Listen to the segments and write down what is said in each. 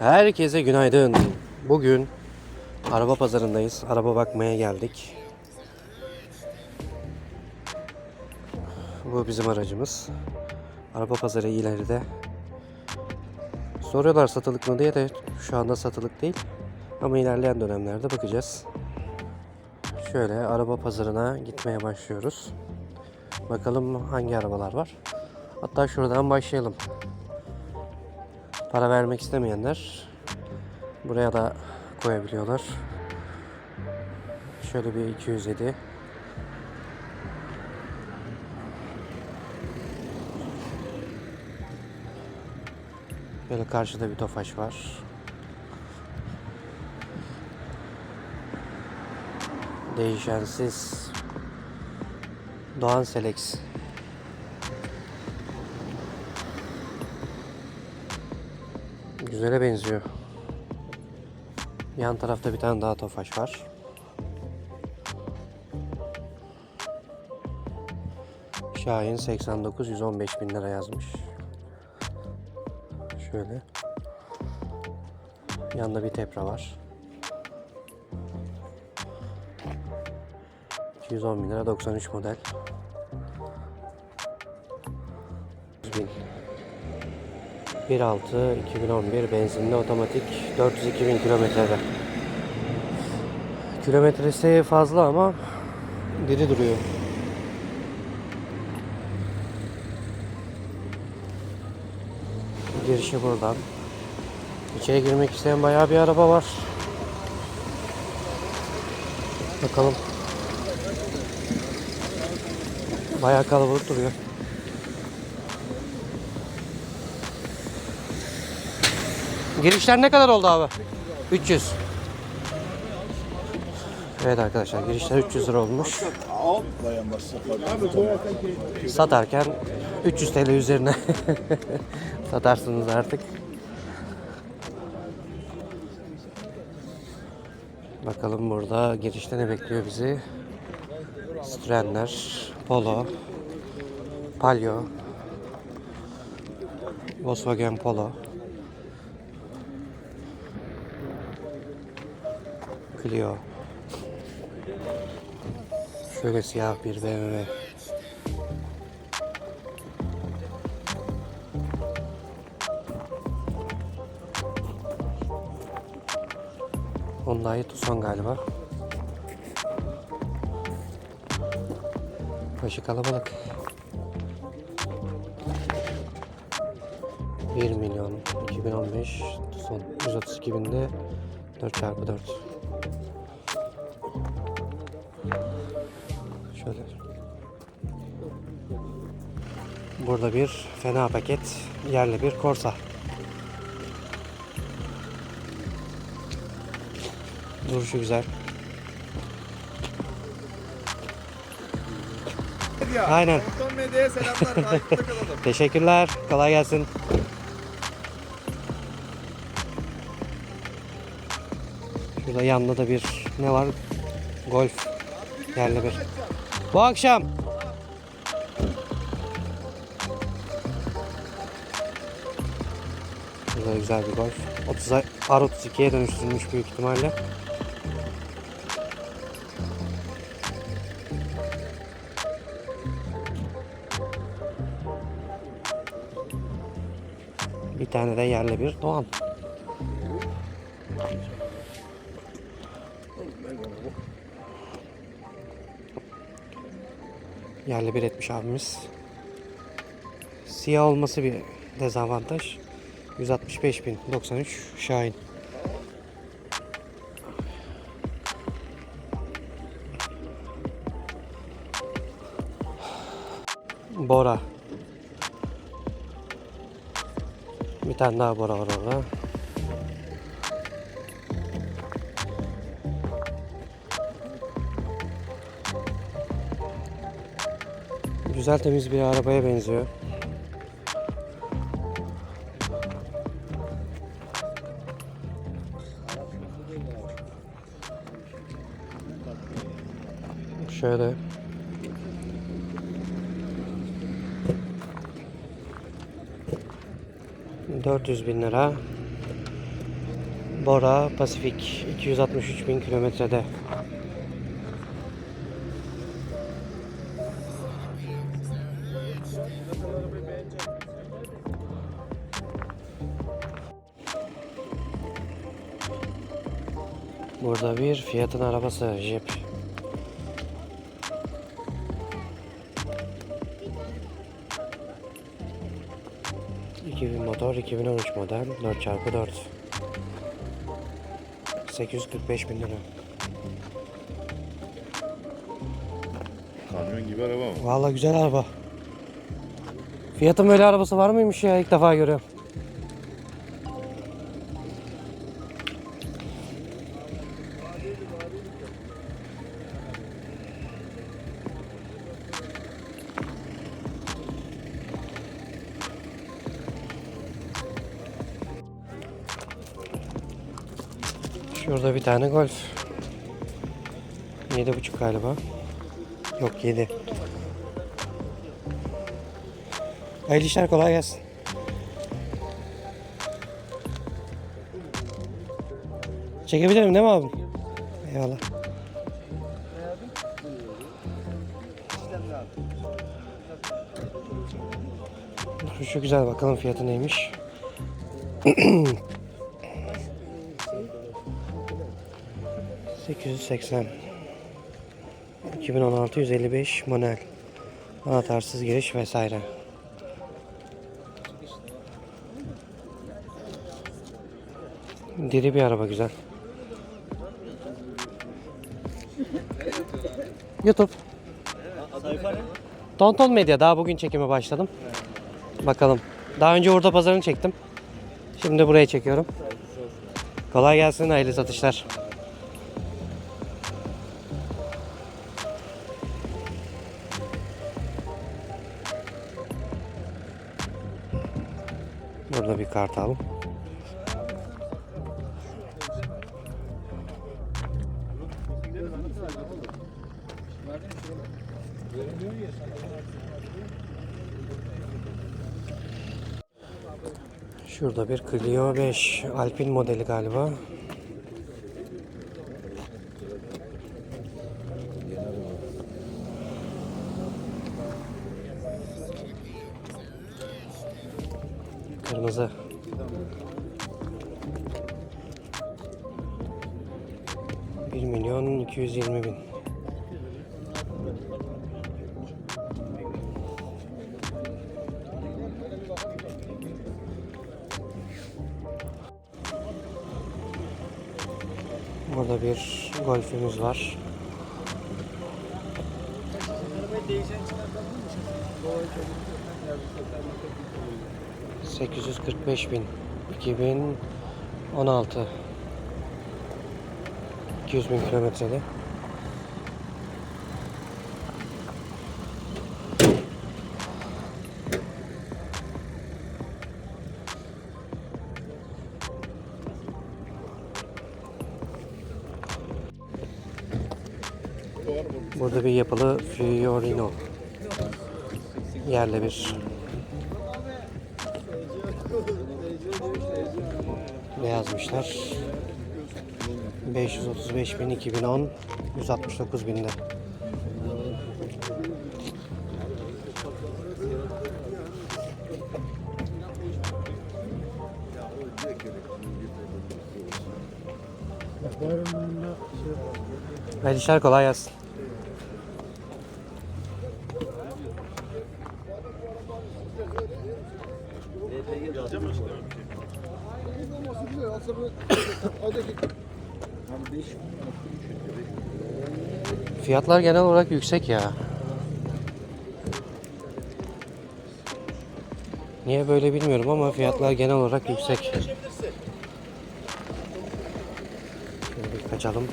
Herkese günaydın. Bugün araba pazarındayız. Araba bakmaya geldik. Bu bizim aracımız. Araba pazarı ileride. Soruyorlar satılık mı diye de şu anda satılık değil. Ama ilerleyen dönemlerde bakacağız. Şöyle araba pazarına gitmeye başlıyoruz. Bakalım hangi arabalar var. Hatta şuradan başlayalım. Para vermek istemeyenler buraya da koyabiliyorlar. Şöyle bir 207. Böyle karşıda bir tofaş var. Değişensiz Doğan Selex Güzele benziyor. Yan tarafta bir tane daha tofaş var. Şahin 89 115 bin lira yazmış. Şöyle. Yanında bir tepra var. 210 bin lira 93 model. 100 bin. 1.6 2011 benzinli otomatik 402 bin kilometrede. Kilometresi fazla ama diri duruyor. Girişi buradan. İçeri girmek isteyen bayağı bir araba var. Bakalım. Bayağı kalabalık duruyor. Girişler ne kadar oldu abi? 300. Evet arkadaşlar girişler 300 lira olmuş. Satarken 300 TL üzerine satarsınız artık. Bakalım burada girişte ne bekliyor bizi? Strenler, Polo, Palio, Volkswagen Polo. Clio. Şöyle siyah bir BMW. Hyundai Tucson galiba. Başı kalabalık. 1 milyon 2015 Tucson 132 binde 4x4 Şöyle. Burada bir fena paket yerli bir korsa. Duruşu güzel. Aynen. Teşekkürler. Kolay gelsin. Şurada yanında da bir ne var? Golf yerli bir. Bu akşam. Burada güzel bir golf. 30 R32'ye dönüştürülmüş büyük ihtimalle. Bir tane de yerli bir Doğan. Yerli bir etmiş abimiz. Siyah olması bir dezavantaj. 165 bin 93 Şahin. Bora. Bir tane daha Bora var orada. Güzel temiz bir arabaya benziyor. Şöyle. Dört yüz bin lira. Bora Pasifik 263 bin kilometrede. Burada bir Fiat'ın arabası Jeep. ...2000 motor, 2013 model, 4x4. 845 bin lira. Kamyon gibi araba mı? Vallahi güzel araba. Fiyatın böyle arabası var mıymış ya? İlk defa görüyorum. Şurada bir tane golf. 7.5 galiba. Yok 7. Hayırlı işler kolay gelsin. Çekebilirim değil mi abim? Eyvallah. Şu güzel bakalım fiyatı neymiş. ...880... ...2016 155 Monel... ...anahtarsız giriş vesaire... Diri bir araba güzel. YouTube. Tonton Medya daha bugün çekime başladım. Bakalım. Daha önce orada pazarını çektim. Şimdi buraya çekiyorum. Kolay gelsin, hayırlı satışlar. Kartal. Şurada bir Clio 5 Alpine modeli galiba. Burada bir golfümüz var. Sekiz yüz kırk beş bin. İki bin on altı. 200 bin kilometrede. Burada bir yapılı Fiorino. Yerle bir. Ne yazmışlar? 535 bin 2010 169 binde. Hayırlı işler kolay gelsin. Fiyatlar genel olarak yüksek ya. Niye böyle bilmiyorum ama fiyatlar genel olarak yüksek. Bir kaçalım.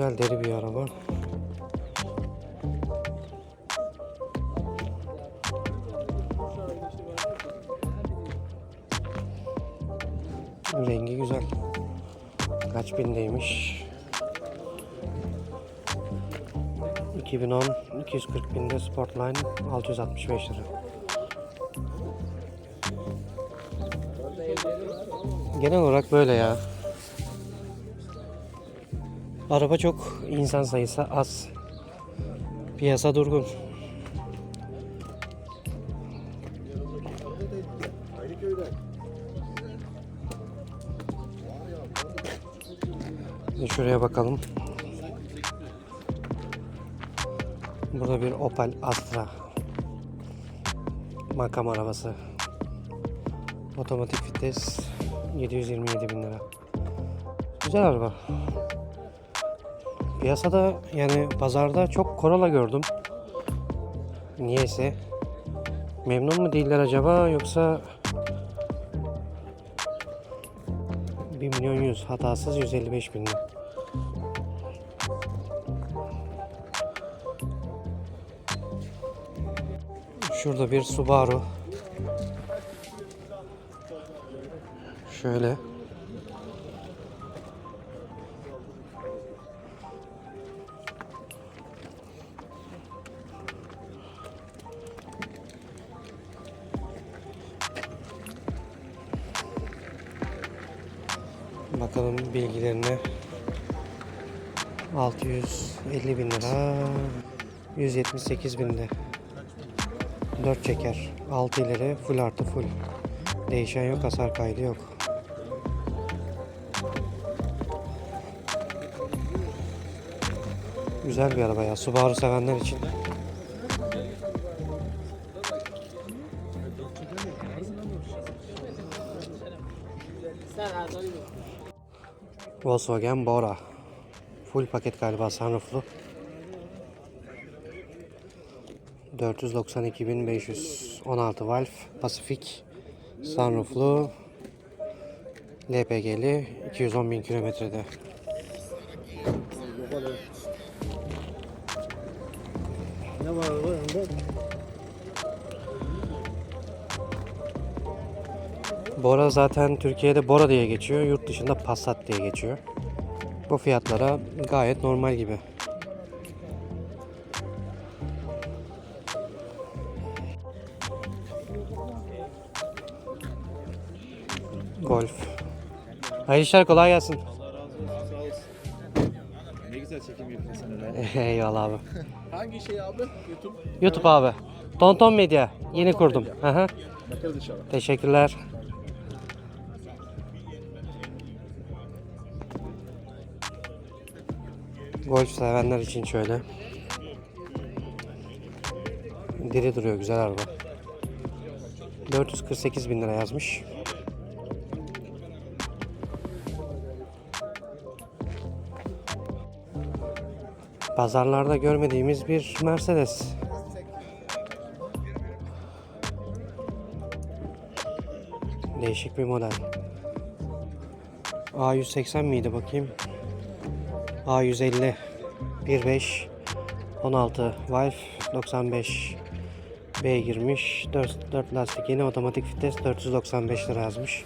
Güzel deri bir araba. Rengi güzel. Kaç bindeymiş? 2010 240 binde Sportline 665 lira. Genel olarak böyle ya. Araba çok, insan sayısı az. Piyasa durgun. Şuraya bakalım. Burada bir Opel Astra. Makam arabası. Otomatik vites 727 bin lira. Güzel araba. Piyasada yani pazarda çok Corolla gördüm. Niyeyse. Memnun mu değiller acaba yoksa 1 milyon 100 hatasız 155 bin. Şurada bir Subaru. Şöyle. Bakalım bilgilerine. 650 bin lira. 178 binde. 4 çeker. 6 ileri full artı full. Değişen yok, hasar kaydı yok. Güzel bir araba ya. Subaru sevenler için. Volkswagen Bora. Full paket galiba sunrooflu. 492.516 valve Pasifik sunrooflu LPG'li 210.000 kilometrede. Ne var araba Bora zaten Türkiye'de Bora diye geçiyor, yurt dışında Passat diye geçiyor. Bu fiyatlara gayet normal gibi. Golf. Hayırlı işler kolay gelsin. Ne güzel çekim yapıyorsun. Eyvallah abi. Hangi şey abi? YouTube. YouTube abi. Tonton Medya. Yeni kurdum. Aha. Bakarız inşallah. Teşekkürler. Golf sevenler için şöyle. Diri duruyor güzel araba. 448 bin lira yazmış. Pazarlarda görmediğimiz bir Mercedes. Değişik bir model. A180 miydi bakayım? A150 1.5 16 valve 95 B girmiş 4, 4 lastik yeni otomatik vites 495 lira yazmış.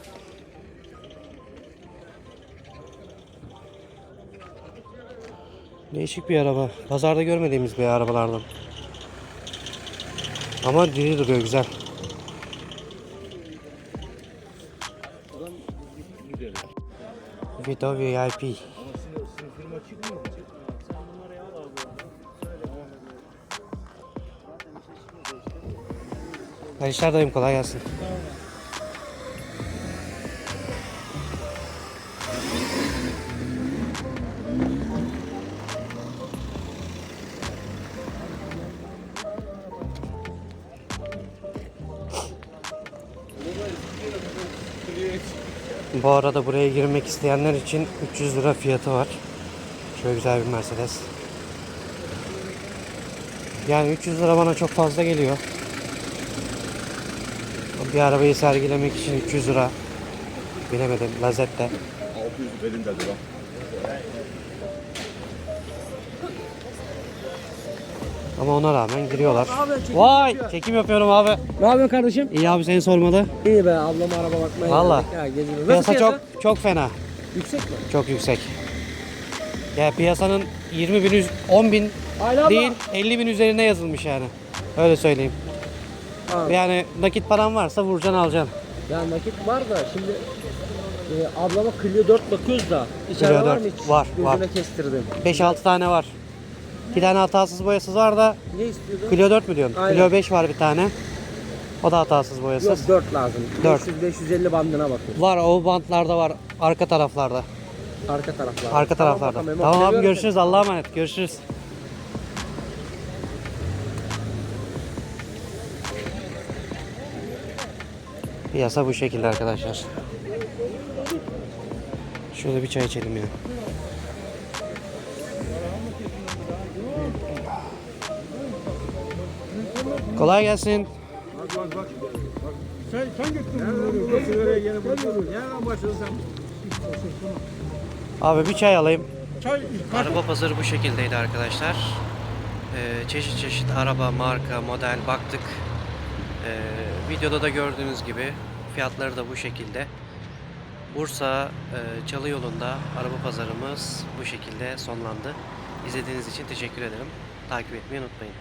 Değişik bir araba. Pazarda görmediğimiz bir arabalardan. Ama diri duruyor güzel. Vito VIP. Ben dışarıdayım kolay gelsin. Bu arada buraya girmek isteyenler için 300 lira fiyatı var. Şöyle güzel bir Mercedes. Yani 300 lira bana çok fazla geliyor. Bir arabayı sergilemek için 300 lira. Bilemedim. Lazette. 600 benim dedi lan. Ama ona rağmen giriyorlar. Vay yapıyor. çekim yapıyorum abi. Ne yapıyorsun kardeşim? İyi abi seni sormalı. İyi be ablama araba bakmaya Valla. geldik ya geziyoruz. Nasıl Piyasa piyasa? çok çok fena. Yüksek mi? Çok yüksek. Ya piyasanın 20 bin, üz- 10 bin Ayla abla. değil 50 bin üzerine yazılmış yani. Öyle söyleyeyim. Ha. Yani nakit paran varsa vuracaksın alacaksın. Ya nakit var da şimdi e, ablama Clio 4 bakıyoruz da içeride Clio var 4 mı hiç? var, Gözüne var. kestirdim. 5-6 tane var. Bir tane hatasız boyasız var da Ne istiyordun? Clio 4 mü diyorsun? Aynen. Clio 5 var bir tane. O da hatasız Yok boyasız. 4 lazım. Dört. 500-550 bandına bakıyoruz. Var o bantlarda var. Arka taraflarda. Arka taraflar. Arka taraflarda. bakalım, Tamam, Memo. abi Seviyorum görüşürüz. Allah'a emanet. Görüşürüz. Piyasa bu şekilde arkadaşlar. Şöyle bir çay içelim ya. Kolay gelsin. Sen, sen gittin? Abi bir çay alayım. Çay, Araba pazarı bu şekildeydi arkadaşlar. Ee, çeşit çeşit araba, marka, model baktık. Ee, videoda da gördüğünüz gibi fiyatları da bu şekilde. Bursa e, Çalı yolunda araba pazarımız bu şekilde sonlandı. İzlediğiniz için teşekkür ederim. Takip etmeyi unutmayın.